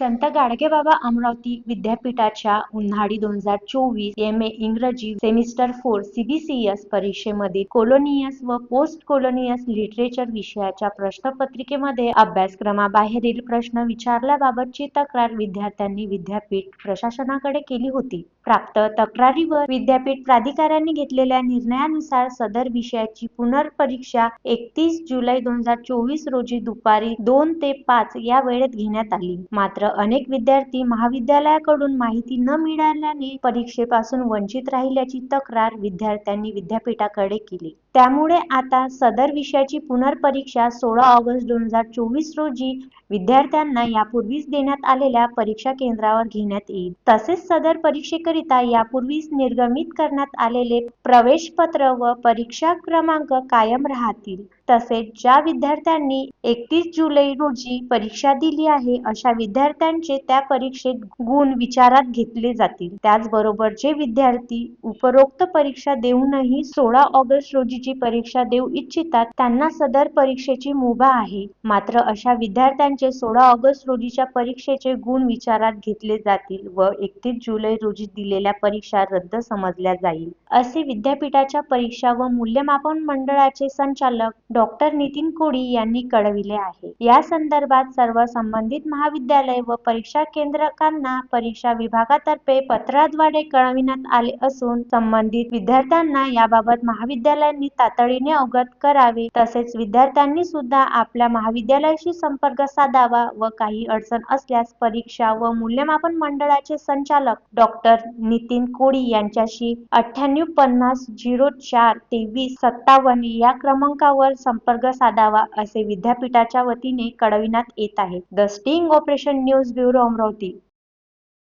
संत गाडगेबाबा अमरावती विद्यापीठाच्या उन्हाळी दोन हजार चोवीस एम ए इंग्रजी सेमिस्टर फोर सीबीसीएस परीक्षेमधील कोलोनियस व पोस्ट कोलोनियस लिटरेचर विषयाच्या प्रश्नपत्रिकेमध्ये अभ्यासक्रमाबाहेरील प्रश्न विचारल्याबाबतची तक्रार विद्यार्थ्यांनी विद्यापीठ प्रशासनाकडे केली होती. प्राप्त तक्रारीवर विद्यापीठ प्राधिकाऱ्यांनी घेतलेल्या निर्णयानुसार सदर विषयाची पुनर्परीक्षा एकतीस जुलै दोन हजार चोवीस रोजी दुपारी दोन ते पाच या वेळेत घेण्यात आली. मात्र अनेक विद्यार्थी महाविद्यालयाकडून माहिती न मिळाल्याने परीक्षेपासून वंचित राहिल्याची तक्रार विद्यार्थ्यांनी विद्यापीठाकडे केली. त्यामुळे आता सदर विषयाची पुनर्परीक्षा सोळा ऑगस्ट दोन हजार चोवीस रोजी विद्यार्थ्यांना यापूर्वीच देण्यात आलेल्या परीक्षा केंद्रावर घेण्यात येईल. तसेच सदर परीक्षेकरिता यापूर्वीच निर्गमित करण्यात आलेले प्रवेशपत्र व परीक्षा क्रमांक कायम राहतील. तसेच ज्या विद्यार्थ्यांनी एकतीस जुलै रोजी परीक्षा दिली आहे अशा विद्यार्थ्यांचे त्या परीक्षेत गुण विचारात घेतले जातील. त्याचबरोबर जे विद्यार्थी उपरोक्त परीक्षा देऊनही सोळा ऑगस्ट रोजीची परीक्षा देऊ इच्छितात त्यांना सदर परीक्षेची मुभा आहे. मात्र अशा विद्यार्थ्यांचे सोळा ऑगस्ट रोजीच्या परीक्षेचे गुण विचारात घेतले जातील व एकतीस जुलै रोजी दिलेल्या परीक्षा रद्द समजल्या जाईल. असे विद्यापीठाच्या परीक्षा व मूल्यमापन मंडळाचे संचालक डॉक्टर नितीन कोळी यांनी कळविले आहे. या संदर्भात सर्व संबंधित महाविद्यालय व परीक्षा केंद्रकांना परीक्षा विभागातर्फे पत्राद्वारे कळविण्यात आले असून संबंधित विद्यार्थ्यांना याबाबत महाविद्यालयांनी तातडीने अवगत करावे. तसेच विद्यार्थ्यांनी सुद्धा आपल्या महाविद्यालयाशी संपर्क साधावा व काही अडचण असल्यास परीक्षा व मूल्यमापन मंडळाचे संचालक डॉक्टर नितीन कोळी यांच्याशी अठ्ठ्याण्णव पन्नास झिरो चार तेवीस सत्तावन्न या क्रमांकावर संपर्क साधावा असे विद्यापीठाच्या वतीने कळविण्यात येत आहे. The sting operation news bureau Amravati.